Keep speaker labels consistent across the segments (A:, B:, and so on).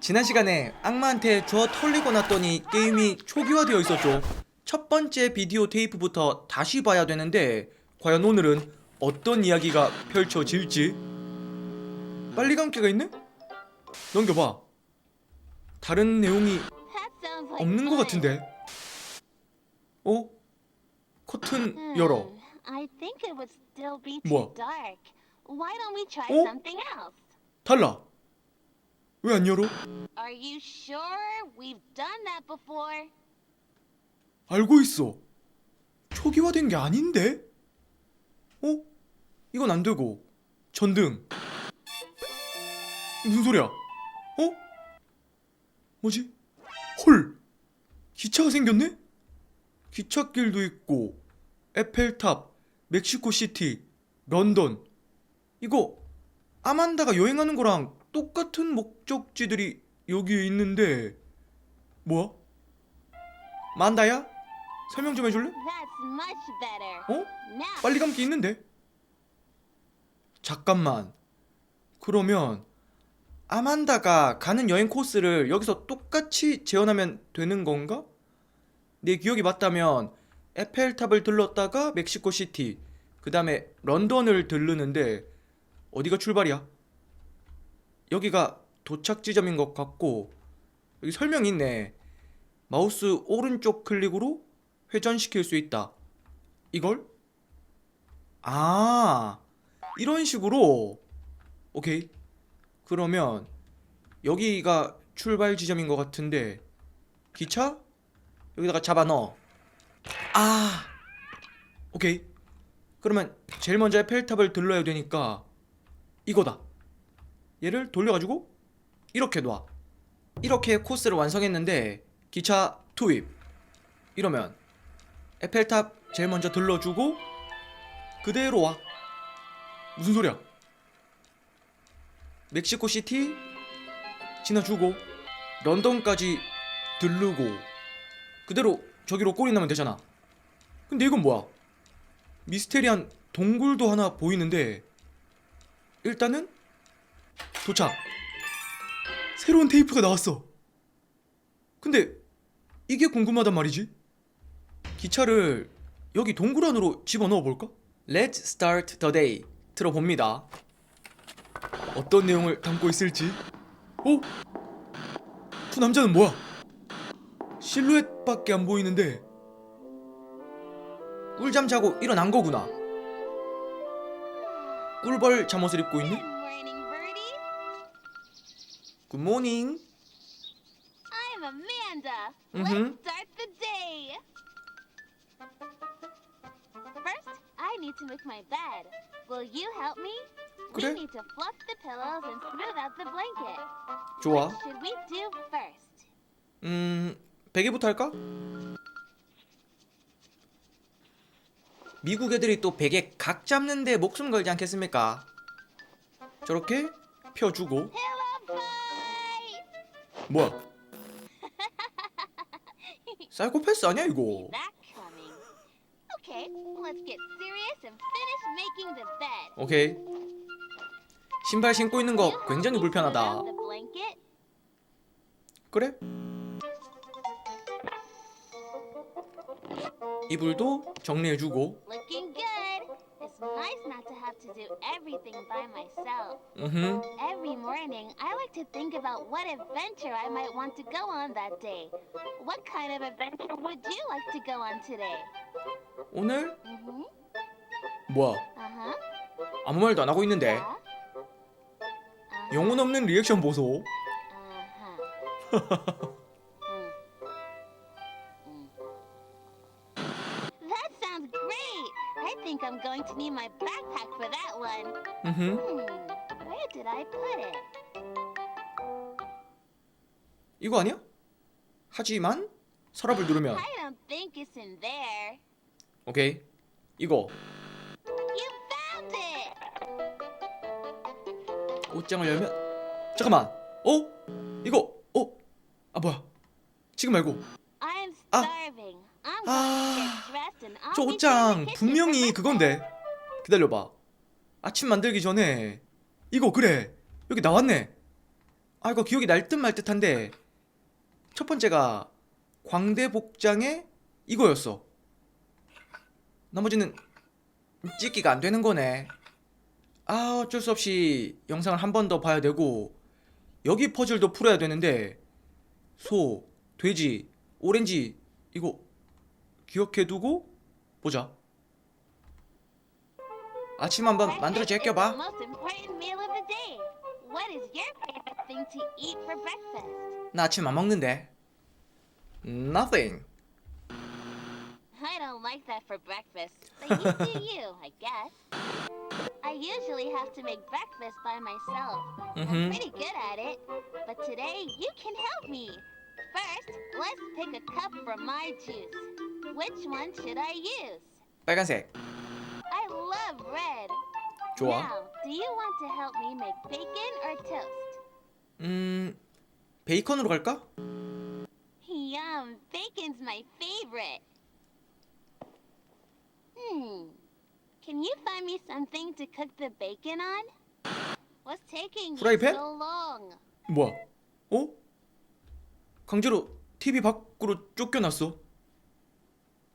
A: 지난 시간에 악마한테 저 털리고 났더니 게임이 초기화되어 있었죠. 첫 번째 비디오 테이프부터 다시 봐야 되는데 과연 오늘은 어떤 이야기가 펼쳐질지? 빨리 감기가 있네? 넘겨봐. 다른 내용이 없는 것. 같은데. 어? 커튼 열어.
B: Hmm,
A: 뭐야? 어? 달라. 왜 안 열어?
B: Are you sure we've done that before?
A: 알고 있어. 초기화된 게 아닌데? 어? 이건 안 되고. 전등. 무슨 소리야? 어? 뭐지? 헐! 기차가 생겼네? 기찻길도 있고, 에펠탑, 멕시코 시티, 런던. 이거 아만다가 여행하는 거랑 똑같은 목적지들이 여기에 있는데 뭐야? 만다야? 설명 좀 해줄래? 어? 빨리 감기 있는데? 잠깐만. 그러면 아만다가 가는 여행 코스를 여기서 똑같이 재현하면 되는 건가? 내 기억이 맞다면 에펠탑을 들렀다가 멕시코 시티, 그 다음에 런던을 들르는데 어디가 출발이야? 여기가 도착 지점인 것 같고 여기 설명이 있네. 마우스 오른쪽 클릭으로 회전시킬 수 있다. 이걸? 아, 이런 식으로. 오케이. 그러면 여기가 출발 지점인 것 같은데 기차 여기다가 잡아 넣어. 아, 오케이. 그러면 제일 먼저 에펠탑을 들러야 되니까 이거다. 얘를 돌려가지고 이렇게 놔. 이렇게 코스를 완성했는데 기차 투입. 이러면 에펠탑 제일 먼저 들러주고 그대로 와. 무슨 소리야? 멕시코 시티 지나주고 런던까지 들르고 그대로 저기로 꼬리 나면 되잖아. 근데 이건 뭐야? 미스테리한 동굴도 하나 보이는데 일단은 도착. 새로운 테이프가 나왔어. 근데 이게 궁금하단 말이지. 기차를 여기 동굴 안으로 집어넣어 볼까? Let's start the day. 들어봅니다. 어떤 내용을 담고 있을지. 어? 저 남자는 뭐야? 실루엣밖에 안 보이는데 꿀잠 자고 일어난 거구나. 꿀벌 잠옷을 입고 있네.
B: Good morning. I'm Amanda.
A: Mhm.
B: Let's start the day. First, I need to make my bed. Will you help me?
A: 그래.
B: We need to fluff the pillows and smooth out the blanket.
A: 좋아.
B: What should we do first?
A: 음, 베개부터 할까? 미국 애들이 또 베개 각 잡는데 목숨 걸지 않겠습니까? 저렇게 펴주고
B: fight!
A: 뭐야? 사이코패스 아니야 이거? 오케이. 신발 신고 있는 거 굉장히 불편하다. 그래? 이불도 정리해주고.
B: Looking good. It's nice not to have to do everything by myself.
A: 음.
B: Every morning, I like to think about what adventure I might want to go on that day. What kind of adventure would you like to go on today?
A: 오늘
B: Mm-hmm.
A: 뭐야?
B: Uh-huh.
A: 아무 말도 안 하고 있는데.
B: Yeah. Uh-huh.
A: 영혼 없는 리액션 보소.
B: Uh-huh. need my backpack for that one.
A: 음.
B: Hmm, where did I put it?
A: 이거 아니야? 하지만 서랍을 누르면
B: I don't think it's in there.
A: 오케이. 이거
B: You found it!
A: 옷장을 열면 잠깐만. 어? 이거 어? 아 뭐야? 지금 말고
B: I'm
A: Ah.
B: starving. I'm
A: Ah.
B: to get dressed and I'll
A: 저
B: meet you in
A: 옷장
B: the kitchen for
A: 분명히
B: breakfast.
A: 그건데 기다려봐. 아침 만들기 전에 이거 그래 여기 나왔네. 아 이거 기억이 날 듯 말 듯한데 첫 번째가 광대 복장에 이거였어. 나머지는 찍기가 안 되는 거네. 아 어쩔 수 없이 영상을 한 번 더 봐야 되고 여기 퍼즐도 풀어야 되는데 소, 돼지, 오렌지 이거 기억해두고 보자. 아침 한번 만들어 제껴봐. 나 아침 안 먹는데. Nothing.
B: I don't like that for breakfast, but you do you, I guess. I usually have to make breakfast by myself. I'm
A: Mhm.
B: pretty good at it, but today you can help me. First, let's pick a cup from my juice. Which one should I use?
A: 빨간색.
B: Red.
A: 좋아.
B: Now, do you want to help me make bacon or toast?
A: 음, 베이컨으로 갈까?
B: Yum, bacon's my favorite. Hmm. Can you find me something to cook the bacon on? What's taking you
A: 프라이팬?
B: so long?
A: 뭐야? 어? 강제로 TV 밖으로 쫓겨났어.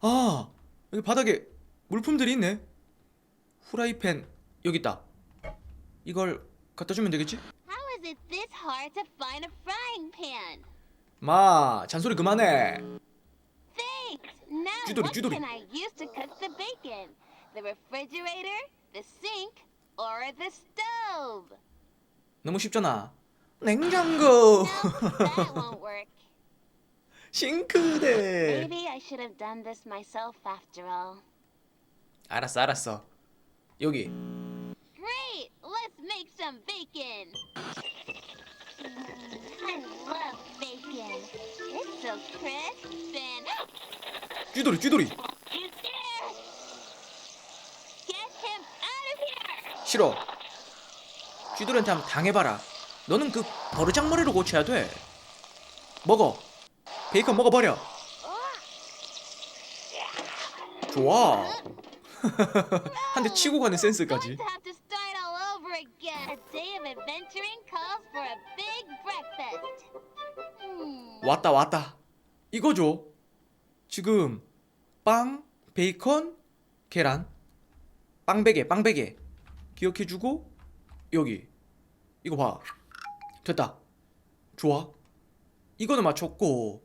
A: 아, 여기 바닥에 물품들이 있네. 후라이팬 여기 있다. 이걸 갖다 주면 되겠지?
B: How is it this hard to find a frying pan?
A: 마, 잔소리 그만해.
B: Thanks. Now
A: 쥐돌이,
B: what
A: 쥐돌이.
B: can I use to cook the bacon? The refrigerator, the sink, or the stove?
A: 너무 쉽잖아. 냉장고,
B: No, that won't work.
A: 싱크대.
B: Maybe I should have done this myself after all.
A: 알았어, 알았어. 여기.
B: Great! Let's make some bacon! Mm, I love bacon. It's so crisp and.
A: 쥐돌이, 쥐돌이.
B: You there! Get him out of here!
A: 싫어. 쥐돌한테 한번 당해봐라. 너는 그 버르장머리로 고쳐야 돼. 먹어. 베이컨 먹어버려. 좋아. 한 대 치고 가는 센스까지.
B: Hmm.
A: 왔다 왔다. 이거죠. 지금 빵, 베이컨, 계란, 빵베개, 빵베개 기억해주고 여기 이거 봐. 됐다. 좋아. 이거는 맞췄고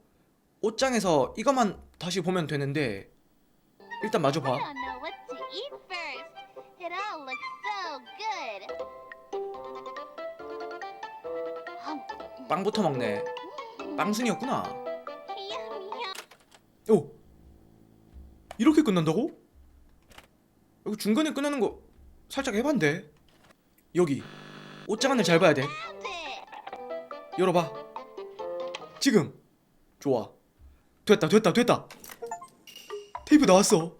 A: 옷장에서 이것만 다시 보면 되는데 일단 마저 봐. 빵부터 먹네. 빵순이었구나. 오! 이렇게 끝난다고? 여기 중간에 끝나는 거 살짝 해봤는데 여기 옷장 안을 잘 봐야 돼. 열어봐 지금 좋아 됐다 됐다 됐다 테이프 나왔어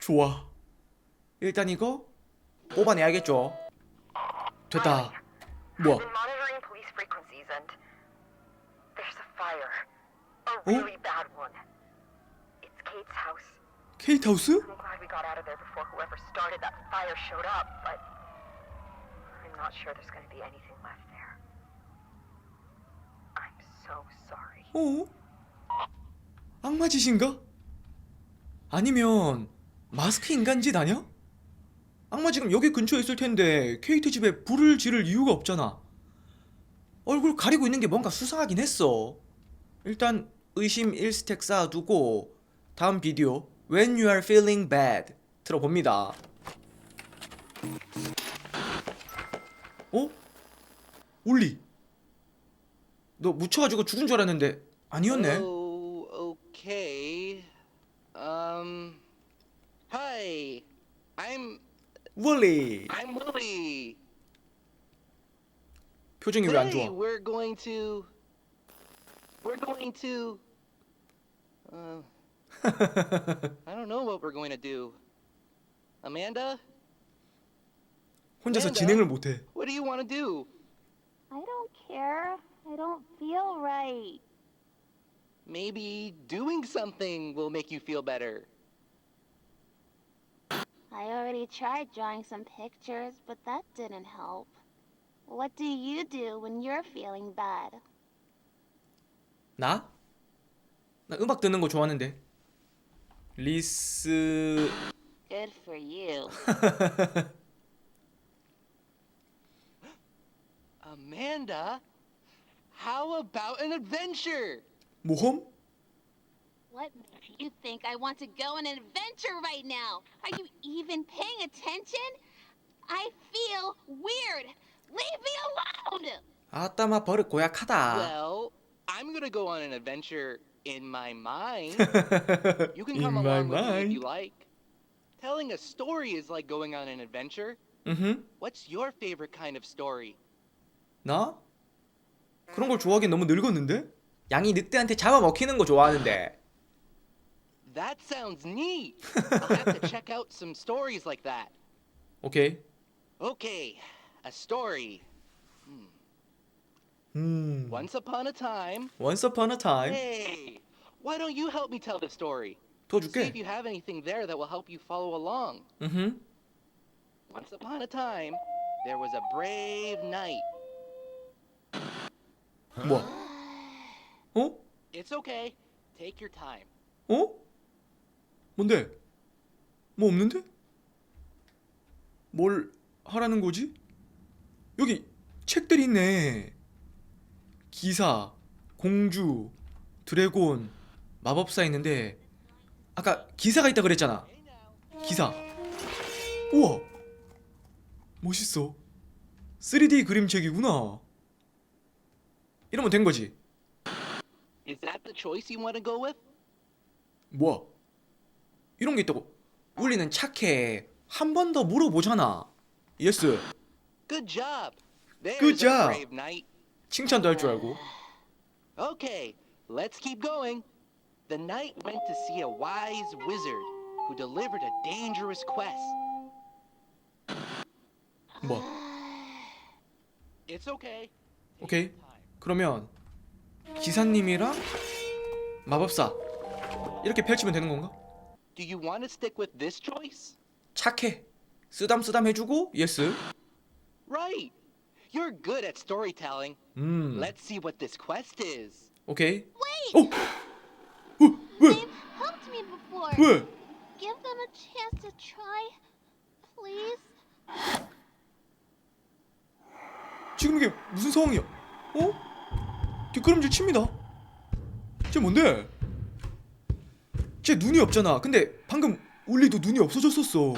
A: 좋아 일단 이거 뽑아내야겠죠 됐다 뭐야
C: I've been monitoring police frequencies and there's a fire. A
A: Oh?
C: really bad one. It's Kate's house.
A: 케이트하우스?
C: I'm glad we got out of there before whoever started that fire showed up, but I'm not sure there's going to be sorry.
A: 어? 악마 짓인가? 아니면 마스크 인간 짓 아냐? 악마 지금 여기 근처에 있을 텐데 케이트 집에 불을 지를 이유가 없잖아. 얼굴 가리고 있는 게 뭔가 수상하긴 했어. 일단 의심 1스택 쌓아두고 다음 비디오 When You Are Feeling Bad 들어봅니다. 어? 올리 너 묻혀가지고 죽은 줄 알았는데 아니었네.
D: Oh, okay. Um, hi. I'm
A: 월리
D: I'm Willie.
A: 표정이 왜안
D: Today
A: 좋아?
D: we're going to we're going to uh, I don't know what we're going to do. Amanda,
A: 혼자서
D: Amanda?
A: 진행을 못해.
D: what do you want to do?
B: I don't care. I don't feel right.
D: Maybe doing something will make you feel better.
B: I already tried drawing some pictures, but that didn't help. What do you do when you're feeling bad?
A: 나? 나 음악 듣는 거 좋아하는데. 리스
B: Good for you.
D: Amanda, how about an adventure?
A: 모험?
B: What makes you think I want to go on an adventure right now? Are you even paying attention? I feel weird. Leave me alone!
A: 아따마 버릇 고약하다.
D: Well, I'm gonna go on an adventure in my mind. You can
A: In
D: come
A: my
D: along with me if
A: mind.
D: you like. Telling a story is like going on an adventure.
A: 음.
D: What's your favorite kind of story?
A: 나? 그런 걸 좋아하긴 너무 늙었는데? 양이 늑대한테 잡아먹히는 거 좋아하는데.
D: That sounds neat. I'll have to check out some stories like that.
A: 오케이.
D: Okay, a story.
A: 음.
D: Once upon a time.
A: Once upon a time.
D: Hey, why don't you help me tell the story? See
A: 도와줄게.
D: if you have anything there that will help you follow along.
A: 음.
D: Once upon a time, there was a brave knight.
A: 뭐야? 어?
D: It's okay. Take your time.
A: 어? 뭔데? 뭐 없는데? 뭘 하라는 거지? 여기 책들이 있네. 기사, 공주, 드래곤, 마법사 있는데 아까 기사가 있다 그랬잖아. 기사. 우와. 멋있어. 3D 그림책이구나. 이러면 된 거지.
D: Is that the choice you want to go with?
A: 뭐야? 이런 게 있다고. 울리는 착해. 한 번 더 물어보잖아. 예스.
D: Good job. There's
A: Good job.
D: a brave knight.
A: 칭찬도 할 줄 알고.
D: Okay, let's keep going. The knight went to see a wise wizard who delivered a dangerous quest.
A: 뭐?
D: It's okay.
A: 오케이. 그러면 기사님이랑 마법사 이렇게 펼치면 되는 건가?
D: Do you want to stick with this choice?
A: 착해. 쓰담쓰담 해주고 예스.
D: Right. You're good at storytelling.
A: 음.
D: Let's see what this quest is.
A: 오케이.
B: Wait!
A: 어? 어? 왜?
B: They've helped me before.
A: 왜?
B: Give them a chance to try, please.
A: 지금 이게 무슨 상황이야? 어? 뒷걸음질 칩니다. 쟤 뭔데? 쟤 눈이 없잖아. 근데 방금 울리도 눈이 없어졌었어.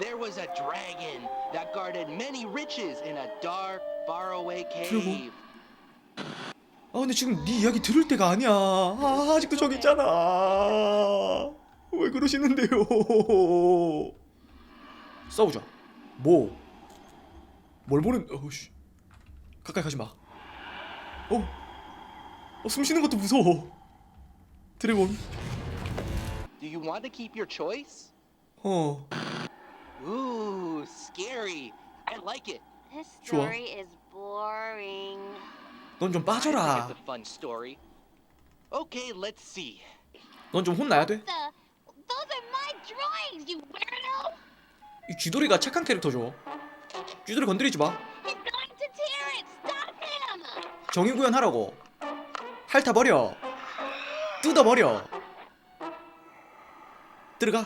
D: There was a dragon that guarded many riches in a dark, faraway cave.
A: 아 근데 지금 네 이야기 들을 때가 아니야. 아, 아직도 저기 있잖아. 왜 그러시는데요? 싸우자. 뭐? 뭘 보는? 어씨. 가까이 가지 마. 어. 어, 숨 쉬는 것도 무서워. 드래곤.
D: Do you want to keep your choice?
A: 어.
D: Ooh, scary. I like it.
B: This
A: 좋아.
B: story is boring.
A: 넌 좀
D: I think
A: 빠져라.
D: it's a fun story. Okay, let's see.
A: 넌 좀 혼나야 돼.
B: The, those are my drawings, you weirdo!
A: 이 쥐돌이가 착한 캐릭터죠. 쥐돌이 건드리지 마.
B: He's going to tear it! Stop him!
A: 정의 구현하라고. 핥아 버려. 뜯어 버려. 들어가.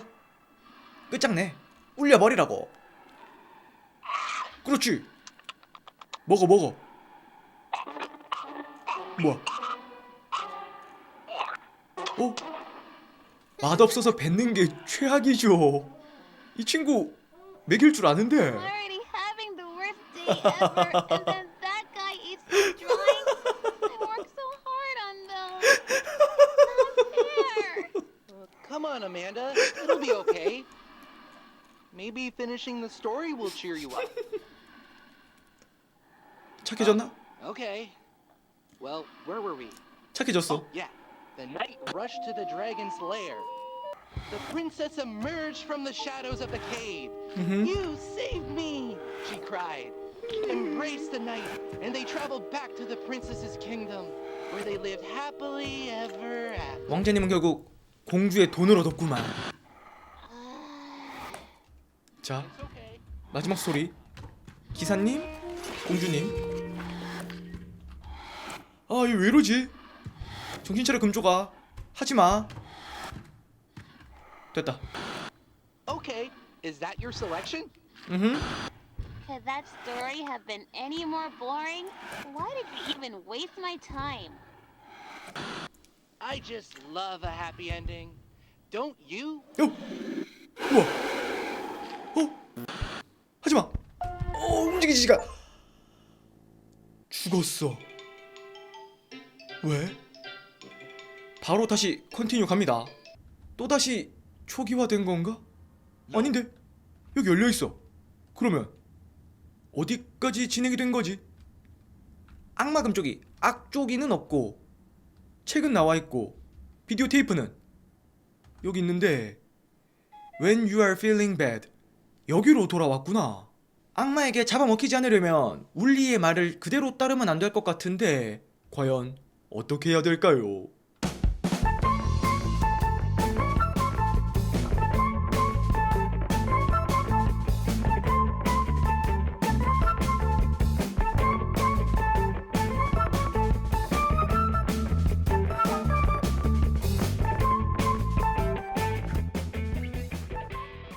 A: 끝장내. 울려 버리라고. 그렇지. 먹어 먹어. 뭐야? 어? 맛없어서 뱉는 게 최악이죠. 이 친구 먹일 줄 아는데.
D: Uh, come on, Amanda. It'll be okay. Maybe finishing the story will cheer you up.
A: 착해졌나?
D: Okay. Well, where were we?
A: 착해졌어.
D: Oh, yeah. The knight rushed to the dragon's lair. The princess emerged from the shadows of the cave.
A: Mhm.
D: You saved me! She cried. She embraced the knight, and they traveled back to the princess's kingdom, where they lived happily ever after.
A: 왕자님은 결국 공주의 돈을 얻었구만. 자. 마지막 소리. 기사님, 공주님. 아, 이거 왜 이러지? 정신 차려 금조가. 하지 마. 됐다.
D: Okay, is that your selection?
A: 음.
B: Could that story have been any more boring? Why did you even waste my time?
D: I just love a happy ending. Don't you?
A: 요. 어, 움직이지가. 죽었어. 왜? 바로 다시 컨티뉴 갑니다. 또 다시 초기화된 건가? 아닌데 여기 열려 있어. 그러면 어디까지 진행이 된 거지? 악마 금쪽이 악쪽이는 없고 책은 나와 있고 비디오 테이프는 여기 있는데 When you are feeling bad 여기로 돌아왔구나. 악마에게 잡아먹히지 않으려면 울리의 말을 그대로 따르면 안 될 것 같은데 과연 어떻게 해야 될까요?